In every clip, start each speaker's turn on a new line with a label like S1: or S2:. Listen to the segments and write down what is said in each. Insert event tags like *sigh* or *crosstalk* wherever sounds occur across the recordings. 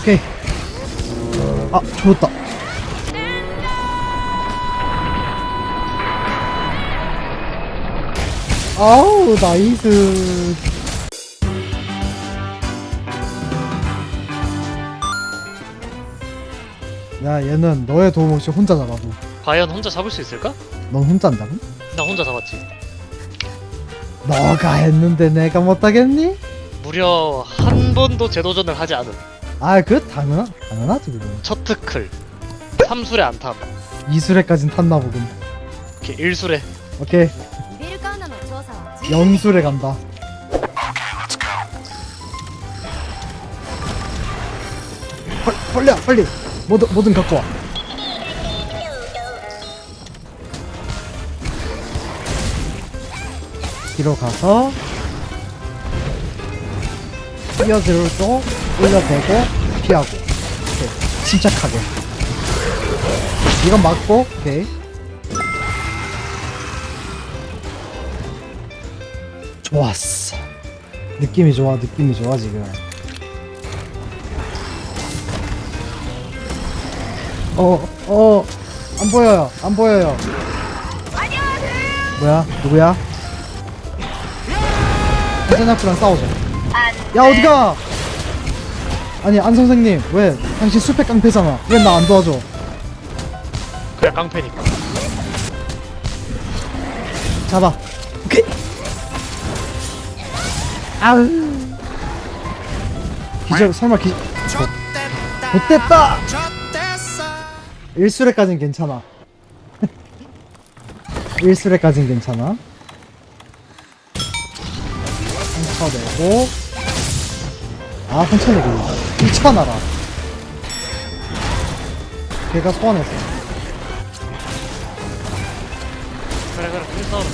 S1: 오케이. 아, 죽었다. 아우, 나이스. 야, 얘는 너의 도움 없이 혼자 잡아도.
S2: 과연 혼자 잡을 수 있을까?
S1: 넌 혼자 한다고?
S2: 나 혼자 잡았지.
S1: 너가 했는데 내가 못하겠니?
S2: 무려 한 번도 재도전을 하지 않은
S1: 아, 그 당연 당연하지 그거.
S2: 첫 트클. 3술에 안탐.
S1: 이술에까진 탔나 보군.
S2: 이렇게 1술에
S1: 오케이,
S3: ビルカーナの調査は
S1: 영술에 간다. 빨, 빨리 와, 빨리. 뭐든 뭐든 갖고 와. 뒤로 가서 뛰어들고 올려대고 피하고. 오케이. 침착하게. 이건 맞고 오케이. 좋았어. 느낌이 좋아 느낌이 좋아 지금. 어 어 안 보여요 안 보여요. 뭐야? 누구야? 안전학부랑 싸우자 야 어디가? 아니 안 선생님 왜? 당신 숲의 깡패잖아. 왜 나 안 도와줘?
S2: 그냥 깡패니까.
S1: 잡아. 오케이. 아우. 기절 설마 기 못됐다. 일수레까진 괜찮아. *laughs* 일수레까진 괜찮아. 상처 내고 아 내고 귀찮아라. 걔가 소환했어
S2: 그래 그래 그래 싸우는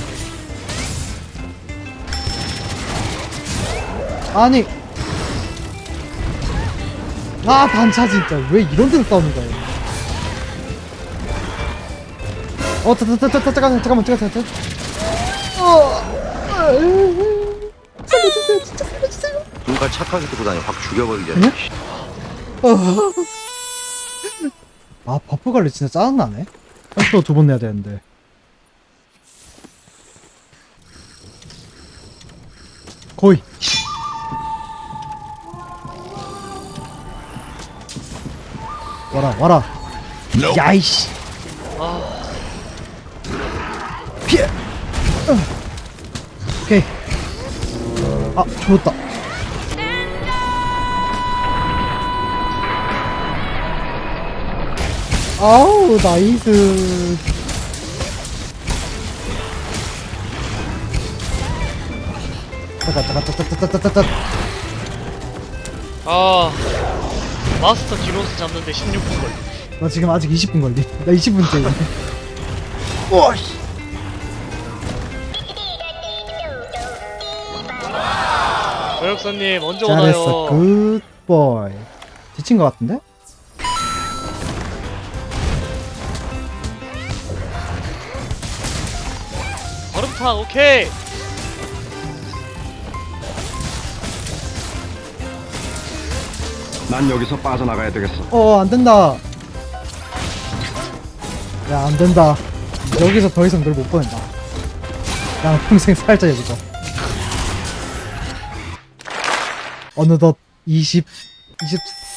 S1: 아니. 아 반차 진짜. 왜 이런 데서 싸우는 거야? 어 자, 자, 자, 자, 자, 잠깐만 잠깐만 잠깐만 잠깐만. 어. 아유, 살려주세요
S4: 눈깔 착하게 뜨고 다니 확 죽여버리자.
S1: 그냥? 아 버프 관리 진짜 짜증나네. 또두번 내야 되는데. 거의. 와라 와라. 야이씨.
S2: 아
S1: 피해. 어. 오케이. 아 죽었다 아우 나이스
S2: 아. 마스터 디로스 잡는데 16분 걸리.
S1: 나 지금 아직 20분 걸리 나 20분째 오씨
S2: 조역사님 언제
S1: 잘했어
S2: 오나요?
S1: 굿보이 지친 것 같은데?
S2: 얼음탕 오케이.
S4: 난 여기서 빠져나가야 되겠어.
S1: 어 안 된다 야 안 된다 여기서 더 이상 널 못 보낸다 야 평생 살자 여기서 어느덧 20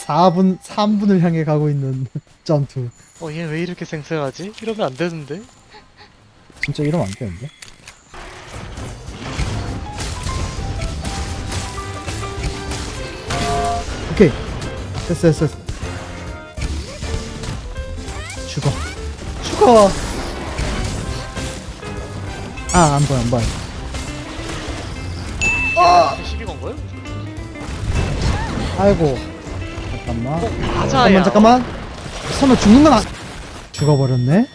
S1: 24분 3분을 향해 가고 있는 *laughs* 전투
S2: 어얘 왜 이렇게 생생하지? 이러면 안 되는데.
S1: 진짜 이러면 안 되는데 오케이. 됐어 됐어 됐어. 죽어. 죽어. 아 안 보여 안 보여.
S2: 시비 건 거예요?
S1: 아이고. 잠깐만.
S2: 맞아야.
S1: 잠깐만 잠깐만. 설마 죽는 건 아... 죽어버렸네?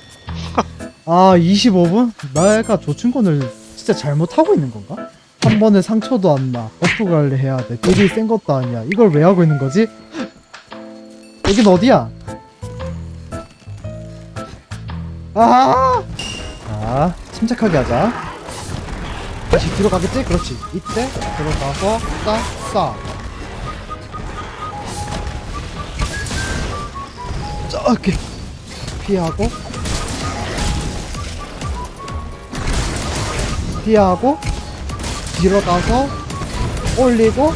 S1: *laughs* 아 25분? 내가 조충권을 진짜 잘못하고 있는 건가? 한 번에 상처도 안 나. 어프 관리 해야 돼. 딜이 센 것도 아니야. 이걸 왜 하고 있는 거지? 여긴 어디야? 아하! 자, 침착하게 하자. 다시 들어가겠지? 그렇지. 이때 들어가서 싹, 싹. 저렇게 피하고 피하고 뒤로 가서 올리고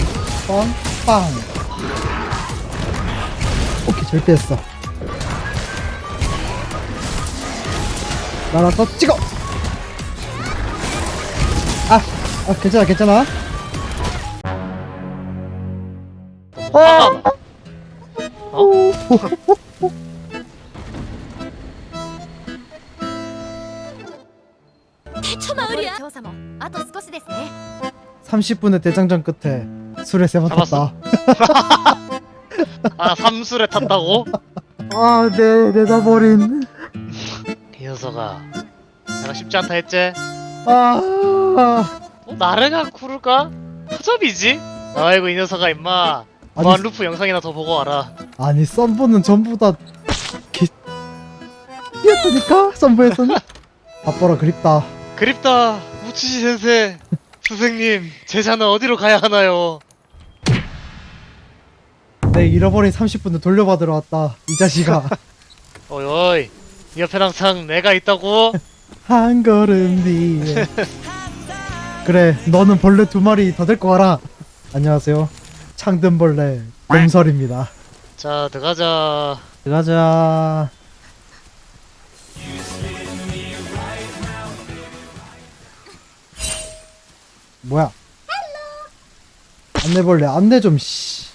S1: 빵빵. 오케이 잘 피했어. 날아서 찍어! 아, 아 괜찮아 괜찮아
S2: 아!
S1: 30분의 대장전 끝에 술에 세번
S2: 잡았어.
S1: 탔다 *laughs*
S2: 아 삼술에 탔다고?
S1: 아네 내다 버린
S2: 이 녀석아 내가 쉽지 않다 했지?
S1: 아
S2: 어, 나르가 구르가? 허접이지? 아이고 이 녀석아 임마
S1: 아니,
S2: 무한 루프 영상이나 더 보고 와라
S1: 아니 썬부는 전부 다 기... 이었다니까 썬부에서는 아빠라 그립다
S2: 그립다 우치시 센세 스승님 제자는 어디로 가야 하나요?
S1: 내 잃어버린 30분을 돌려받으러 왔다 이 자식아. *laughs*
S2: 어이 어이 이 옆엔 항상 내가 있다고? *laughs*
S1: 한 걸음 뒤에. 그래 너는 벌레 두 마리 더 데리고 와라. 안녕하세요. 창든벌레 곰설입니다.
S2: 자 들어가자.
S1: 들어가자 뭐야 안내벌레 안내 좀 씨.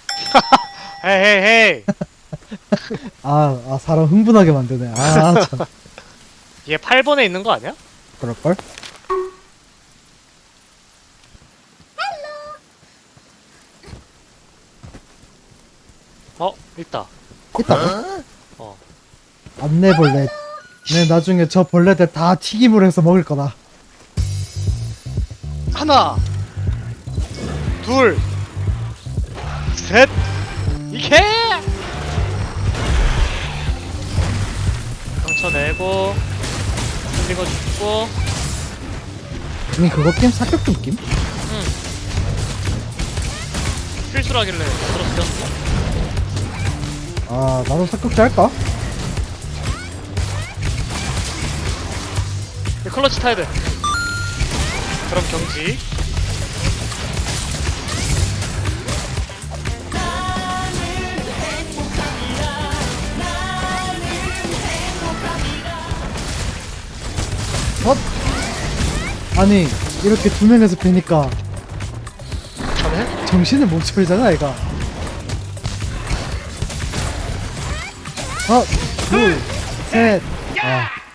S1: *laughs*
S2: 헤이 헤이 헤이 *laughs*
S1: 아, 아 사람 흥분하게 만드네 아 참. *laughs*
S2: 얘 8번에 있는 거 아니야?
S1: 그럴걸?
S2: 어 있다
S1: 있다고?
S2: 어
S1: 안내벌레 내 나중에 저 벌레들 다 튀김으로 해서 먹을 거다
S2: 하나 둘셋. 이게 상처 내고 거 죽고.
S1: 이 그거 게임 사격 게임?
S2: 필수라길래 들었어.
S1: 아 나도 사격자 할까?
S2: 클러치 타야 돼 그럼 경지
S1: 어? 아니 이렇게 두 명에서 패니까? 정신을 못 차리잖아 얘가. 하나 둘셋아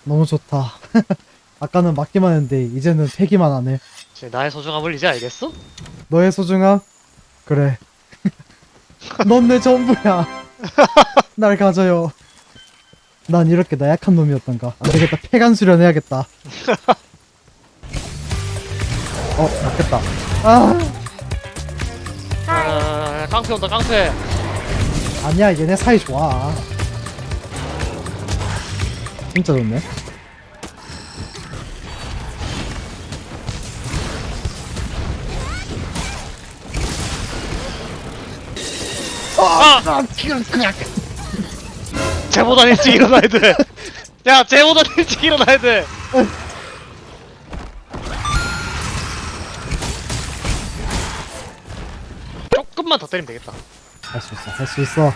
S1: 너무 좋다 *laughs* 아까는 맞기만 했는데 이제는 패기만 하네.
S2: 이제 나의 소중함을 이제 알겠어?
S1: 너의 소중함? 그래. *laughs* 넌 내 전부야. *laughs* 날 가져요. 난 이렇게 나약한 놈이었던가. 안 되겠다. 폐간 수련해야겠다. *laughs* 어 맞겠다. 아!
S2: 아, 깡패 온다 깡패.
S1: 아니야 얘네 사이 좋아. 진짜 좋네
S2: 아! 쟤보다 일찍 일어나야 돼. 야, 쟤보다 일찍 일어나야 돼. 조금만 더 때리면 되겠다.
S1: 할 수 있어 할 수 있어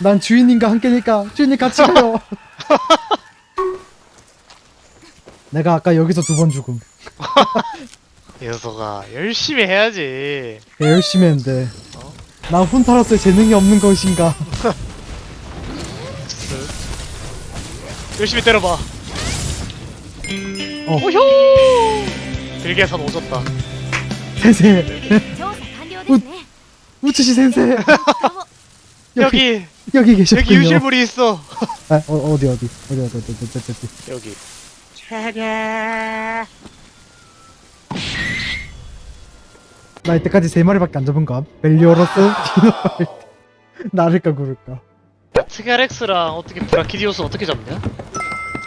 S1: 난 주인님과 함께니까 주인님 같이 가요 *laughs* 내가 아까 여기서 두 번 죽음 *laughs*
S2: 이 녀석아, 열심히 해야지.
S1: 개 열심히 했는데 나 혼타로서의 재능이 없는 것인가
S2: 열심히 때려봐.
S1: 어.
S2: 오효! 길게선 오졌다.
S1: 세세
S3: 調査完了ですね
S1: 우츠시 센세
S3: どうも *laughs*
S2: 여기,
S1: 여기
S2: 여기
S1: 계셨군요
S2: 유실물이 있어.
S1: 아, 어, 어디 어디 어디 어디 어디 어디 어디 어디
S2: 여기.
S1: 나 이때까지 세 마리밖에 안 잡은 거야 벨리오로스 디노발드 나를까 구를까
S2: 트가렉스랑 어떻게 브라키디오스 어떻게 잡냐?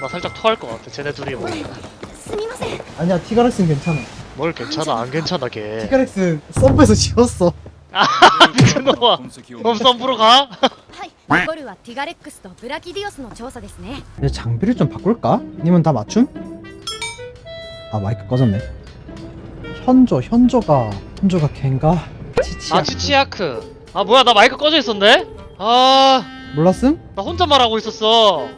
S2: 나 살짝 토할 것 같아. 쟤네 둘이 뭐.
S3: すみません
S1: 아니야 티가렉스는 괜찮아
S2: 뭘 괜찮아, 안 괜찮아, 걔.
S1: 티가렉스 썸브에서 지웠어
S2: 아, *laughs* 미친놈아. 그럼 썸프로 가?
S3: はい 残るはティガレックスとブラキディオスの調査ですね
S1: 이제 장비를 좀 바꿀까? 님은 다 맞춤? 아 마이크 꺼졌네 현조 현조가 현조가 걘가? 치치야.
S2: 아 치치아크. 아 뭐야 나 마이크 꺼져 있었네? 아나
S1: 몰랐음?
S2: 혼자 말하고 있었어.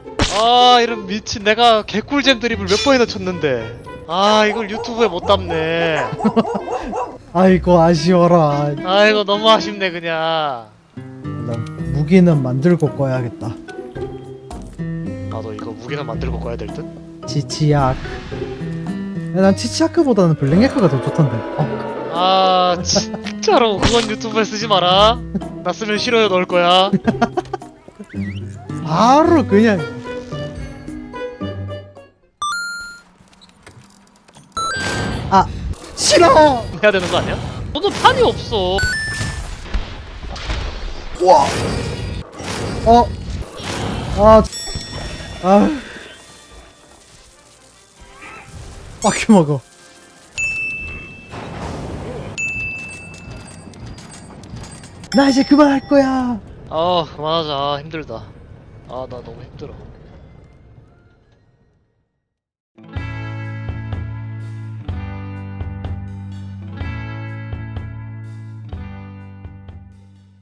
S2: 아 이런 미친 내가 개꿀잼 드립을 몇 번이나 쳤는데. 아 이걸 유튜브에 못 담네. *laughs*
S1: 아이고 아쉬워라.
S2: 아이고 너무 아쉽네 그냥.
S1: 난 무기는 만들고 꺼야겠다.
S2: 나도 이거 무기는 만들고 꺼야 될 듯?
S1: 치치야크 야, 난 치치야크보다는 블랙야크가 더 좋던데 어,
S2: 아 진짜로 그건 유튜브에 쓰지 마라 나 쓰면 싫어요 넣을 거야 *laughs*
S1: 바로 그냥 아 싫어
S2: 해야 되는 거 아니야? 너는 판이 없어
S1: 와. 어. 아. 아. 빡큐 먹어. 나 이제 그만할 거야.
S2: 아 그만하자 힘들다 아 나 너무 힘들어